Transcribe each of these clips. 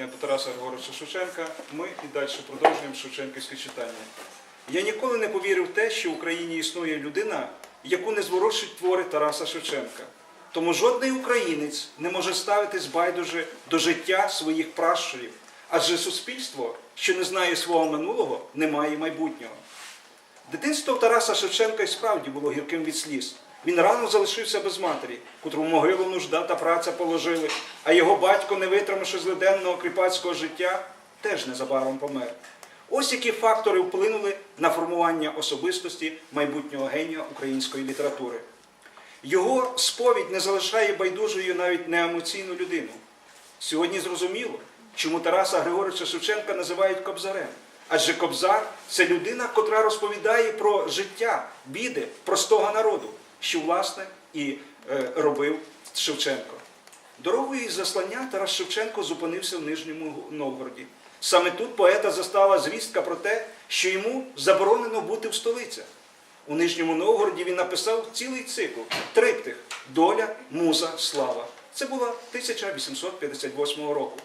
200-ліття від дня народження до Тараса Григоровича Шевченка, ми і далі продовжуємо Шевченківське читання. Я ніколи не повірив в те, що в Україні існує людина, яку не зворушить твори Тараса Шевченка. Тому жодний українець не може ставитись байдуже до життя своїх пращурів, адже суспільство, що не знає свого минулого, не має майбутнього. Дитинство Тараса Шевченка і справді було гірким від сліз. Він рано залишився без матері, котру в могилу нужда та праця положили, а його батько, не витримавши злиденного кріпацького життя, теж незабаром помер. Ось які фактори вплинули на формування особистості майбутнього генія української літератури. Його сповідь не залишає байдужою навіть неемоційну людину. Сьогодні зрозуміло, чому Тараса Григоровича Шевченка називають Кобзарем. Адже Кобзар це людина, котра розповідає про життя, біди простого народу, що, власне, і е, робив Шевченко. Дорогою із заслання Тарас Шевченко зупинився в Нижньому Новгороді. Саме тут поета застала звістка про те, що йому заборонено бути в столицях. У Нижньому Новгороді він написав цілий цикл триптих Доля, муза, слава. Це було 1858 року.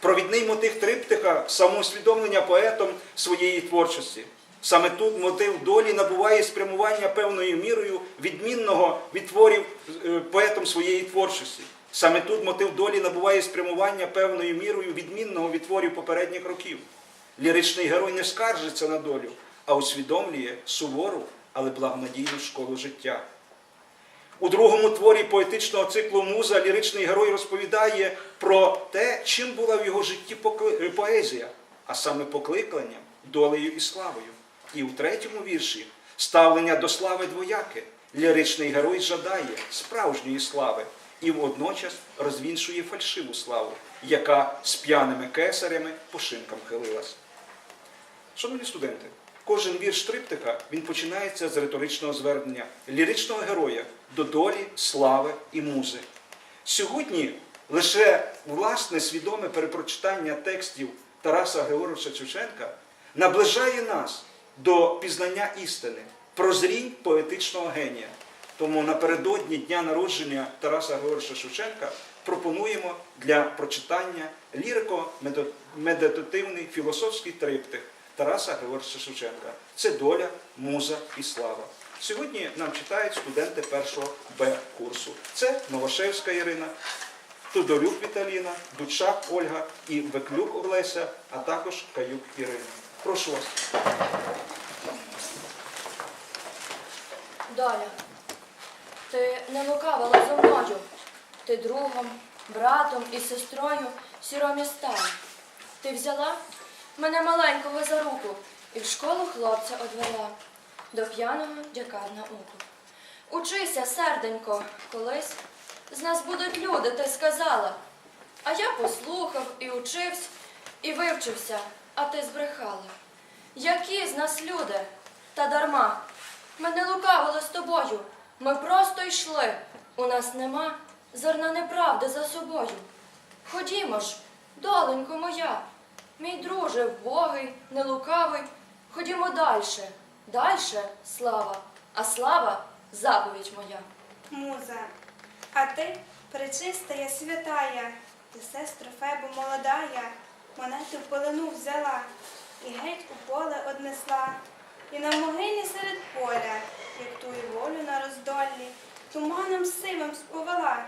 Провідний мотив триптиха самоусвідомлення поетом своєї творчості. Саме тут мотив долі набуває спрямування певною мірою відмінного від творів е, поетом своєї творчості. Саме тут мотив долі набуває спрямування певною мірою відмінного від творів попередніх років. Ліричний герой не скаржиться на долю, а усвідомлює сувору, але благонадійну школу життя. У другому творі поетичного циклу Муза ліричний герой розповідає про те, чим була в його житті поезія, а саме покликанням, долею і славою. І у третьому вірші ставлення до слави двояке. Ліричний герой жадає справжньої слави і водночас розвіншує фальшиву славу, яка з п'яними кесарями по шинкам хилилась. Шановні студенти, кожен вірш триптиха він починається з риторичного звернення ліричного героя до долі, слави і музи. Сьогодні лише власне свідоме перепрочитання текстів Тараса Григоровича Шевченка наближає нас до пізнання істини, прозрінь поетичного генія. Тому напередодні дня народження Тараса Григоровича Шевченка пропонуємо для прочитання лірико-медитативний філософський триптих Тараса Григоровича Шевченка. Це доля, муза і слава. Сьогодні нам читають студенти першого Б курсу. Це Новошевська Ірина, Тодорюк Віталіна, Дучак Ольга і Веклюк Олеся, а також Каюк Ірина. Прошу вас. Доля, ти не лукавила зо мною. Ти другом, братом і сестрою сіромі стала. Ти взяла мене маленького за руку і в школу хлопця одвела до п'яного дяка в науку. Учися, серденько, колись з нас будуть люди, ти сказала. А я послухав і учився, і вивчився, а ти збрехала. Які з нас люди? Та дарма. Ми не лукавили з тобою. Ми просто йшли. У нас нема зерна неправди за собою. Ходімо ж, доленько моя, мій друже, вбогий, нелукавий. Ходімо дальше, дальше слава, а слава заповідь моя. Муза, а ти пречистая святая, ти сестру Фебу молодая, мене ти в полину взяла, і геть у поле однесла, і на могилі серед поля, як тую волю на роздоллі, туманом сивим сповела,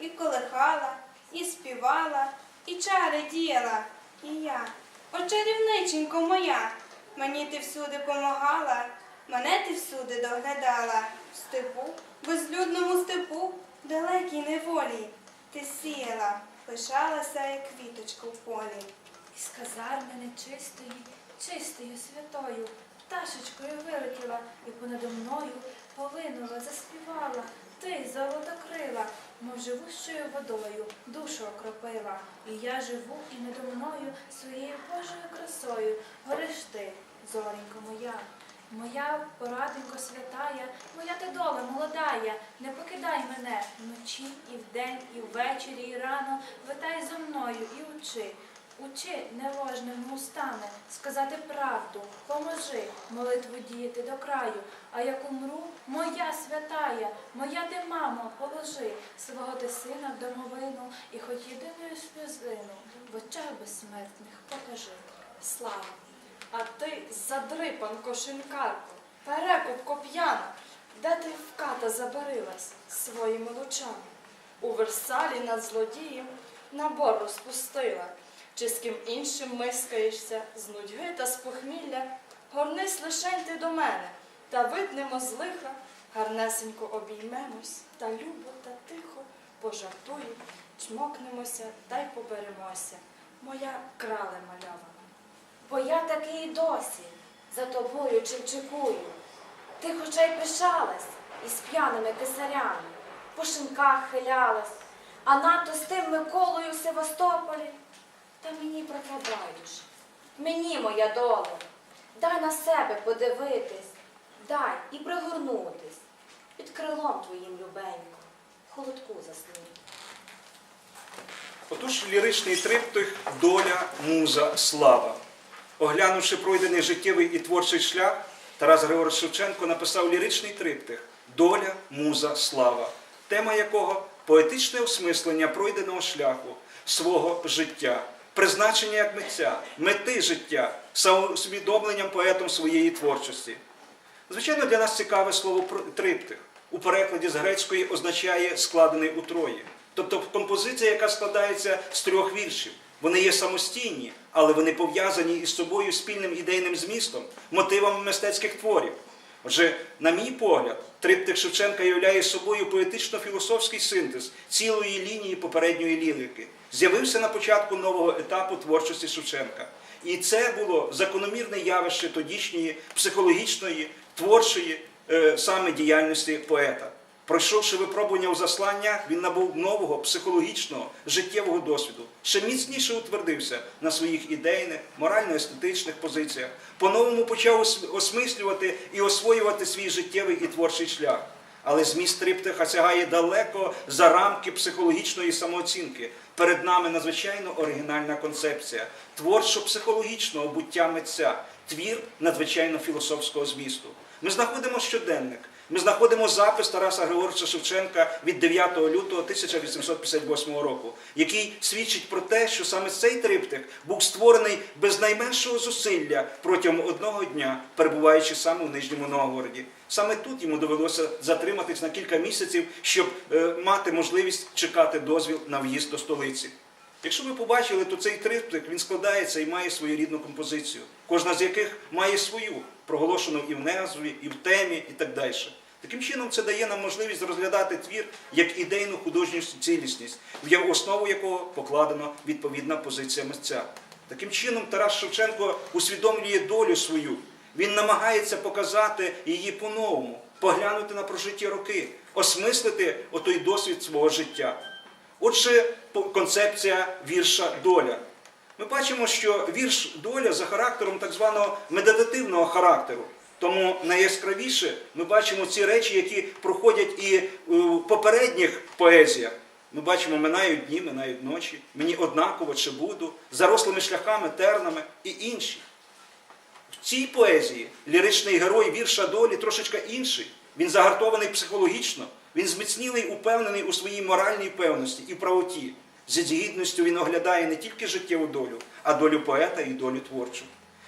і колихала, і співала, і чари діяла, і я, очарівниченько моя, мені ти всюди помагала, мене ти всюди доглядала, в степу, безлюдному степу, далекій неволі, ти сіяла, пишалася, як квіточка в полі. Із казарми нечистої, чистою святою, пташечкою вилетіла і понадо мною полинула, заспівала. Ти, золотокрила, мов живущою водою, душу окропила. І я живу і надо мною своєю Божою красою. Гориш ти, зоренько моя. Моя пораденько святая, моя ти доля молодая, не покидай мене вночі і вдень, і ввечері, і рано, витай за мною і учи. Учи невожним устами сказати правду, поможи молитву діяти до краю. А як умру, моя святая, моя ти мамо, положи свого ти сина в домовину і хоч єдиною сльозину в очах безсмертних покажи. Слава, а ти задрипанко шинкарко, перекупко п'яна, де ти в ката забарилась своїми лучами? У Версалі над злодієм набор розпустила, чи з ким іншим мискаєшся, з нудьги та з похмілля, горнись лишень ти до мене, та виднемо з лиха, гарнесенько обіймемось, та любо та тихо пожартуємо, чмокнемося та й поберемося, моя крале мальована. Бо я таки і досі за тобою чимчикую. Ти хоча й пишалась із п'яними кисарями, по шинках хилялась, а надто з тим Миколою в Севастополі. Та мені про це байдуже. Мені моя доля. Дай на себе подивитись, дай і пригорнутись під крилом твоїм любенько, холодку заснути. Отож, ліричний триптих доля, муза, слава. Оглянувши пройдений життєвий і творчий шлях, Тарас Григорович Шевченко написав ліричний триптих Доля, муза, слава, тема якого поетичне осмислення пройденого шляху, свого життя, призначення як митця, мети життя, самоусвідомленням поетом своєї творчості. Звичайно, для нас цікаве слово триптих. У перекладі з грецької означає складений у троє. Тобто композиція, яка складається з трьох віршів. Вони є самостійні, але вони пов'язані із собою спільним ідейним змістом, мотивами мистецьких творів. Отже, на мій погляд, триптих Шевченка являє собою поетично-філософський синтез цілої лінії попередньої лірики. З'явився на початку нового етапу творчості Шевченка. І це було закономірне явище тодішньої психологічної, творчої е, саме діяльності поета. Пройшовши випробування у заслання, він набув нового психологічного життєвого досвіду, ще міцніше утвердився на своїх ідейних, морально-естетичних позиціях, по-новому почав осмислювати і освоювати свій життєвий і творчий шлях. Але зміст триптиха сягає далеко за рамки психологічної самооцінки. Перед нами надзвичайно оригінальна концепція творчо-психологічного буття митця, твір надзвичайно філософського змісту. Ми знаходимо щоденник. Ми знаходимо запис Тараса Григоровича Шевченка від 9 лютого 1858 року, який свідчить про те, що саме цей триптих був створений без найменшого зусилля протягом одного дня, перебуваючи саме у Нижньому Новгороді. Саме тут йому довелося затриматись на кілька місяців, щоб е, мати можливість чекати дозвіл на в'їзд до столиці. Якщо ви побачили, то цей триптих він складається і має свою рідну композицію, кожна з яких має свою, проголошену і в назві, і в темі, і так далі. Таким чином, це дає нам можливість розглядати твір як ідейну художню цілісність, в основу якого покладена відповідна позиція митця. Таким чином, Тарас Шевченко усвідомлює долю свою. Він намагається показати її по-новому, поглянути на прожиті роки, осмислити отой досвід свого життя. Отже, концепція вірша доля. Ми бачимо, що вірш доля за характером так званого медитативного характеру. Тому найяскравіше ми бачимо ці речі, які проходять і у попередніх поезіях. Ми бачимо, минають дні, минають ночі, мені однаково чи буду, зарослими шляхами, тернами і інші. В цій поезії ліричний герой вірша долі трошечки інший. Він загартований психологічно, він зміцнілий, упевнений у своїй моральній певності і правоті. З гідністю він оглядає не тільки життєву долю, а долю поета і долю творчу.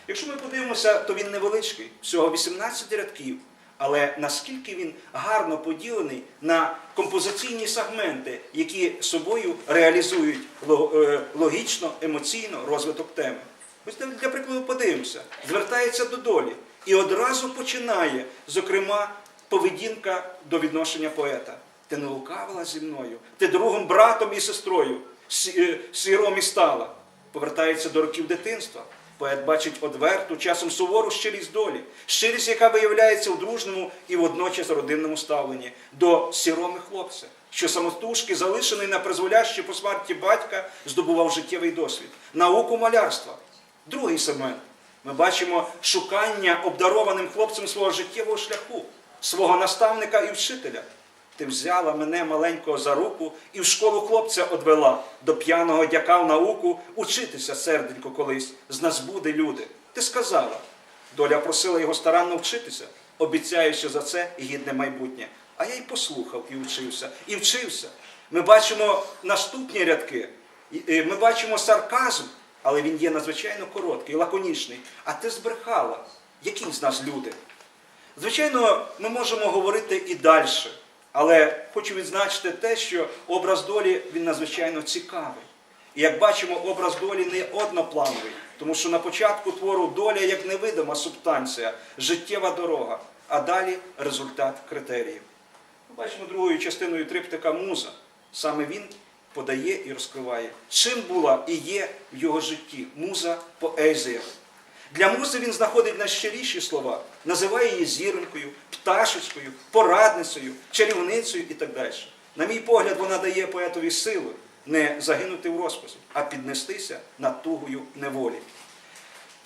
Якщо ми подивимося, то він невеличкий, всього 18 рядків. Але наскільки він гарно поділений на композиційні сегменти, які собою реалізують е, логічно, емоційно розвиток теми. Ось для- для прикладу подивимося, звертається до долі і одразу починає, зокрема, поведінка до відношення поета. Ти не лукавила зі мною, ти другом, братом і сестрою е, і стала. Повертається до років дитинства. Поет бачить одверту, часом сувору щирість долі, щирість, яка виявляється у дружному і водночас родинному ставленні до сіроми хлопця, що самотужки, залишений на призволяще по смерті батька, здобував життєвий досвід, науку малярства. Другий сегмент. Ми бачимо шукання обдарованим хлопцем свого життєвого шляху, свого наставника і вчителя. Ти взяла мене маленького за руку і в школу хлопця одвела, до п'яного дяка в науку, учитися, серденько, колись, з нас буде люди. Ти сказала. Доля просила його старанно вчитися, обіцяючи за це гідне майбутнє. А я й послухав і вчився, і вчився. Ми бачимо наступні рядки, е, ми бачимо сарказм, але він є надзвичайно короткий, лаконічний. А ти збрехала. Які з нас люди? Звичайно, ми можемо говорити і далі, але хочу відзначити те, що образ долі він надзвичайно цікавий. І як бачимо, образ долі не одноплановий, тому що на початку твору доля як невидима субстанція, життєва дорога, а далі результат критеріїв. Ми бачимо другою частиною триптика муза. Саме він подає і розкриває, чим була і є в його житті муза поезія. Для музи він знаходить найщиріші слова, називає її зіронькою, пташечкою, порадницею, чарівницею і так далі. На мій погляд, вона дає поетові сили не загинути в розписі, а піднестися над тугою неволі.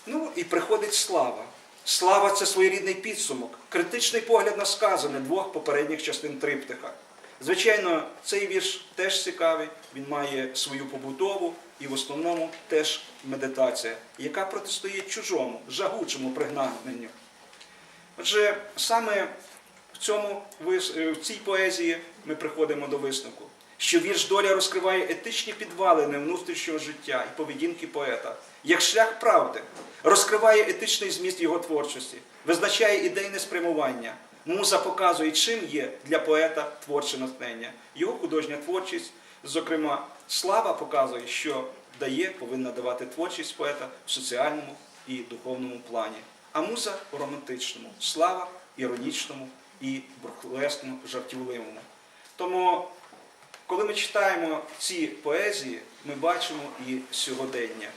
Ну і приходить слава. Слава це своєрідний підсумок, критичний погляд на сказане двох попередніх частин триптиха. Звичайно, цей вірш теж цікавий, він має свою побудову і в основному теж медитація, яка протистоїть чужому, жагучому пригнанню. Отже, саме в, цьому, е, в цій поезії ми приходимо до висновку, що вірш доля розкриває етичні підвалини внутрішнього життя і поведінки поета, як шлях правди, розкриває етичний зміст його творчості, визначає ідейне спрямування. Муза показує, чим є для поета творче натхнення. Його художня творчість, зокрема, слава показує, що дає, повинна давати творчість поета в соціальному і духовному плані. А муза у романтичному, слава іронічному і бурхлесному, жартівливому. Тому, коли ми читаємо ці поезії, ми бачимо і сьогодення.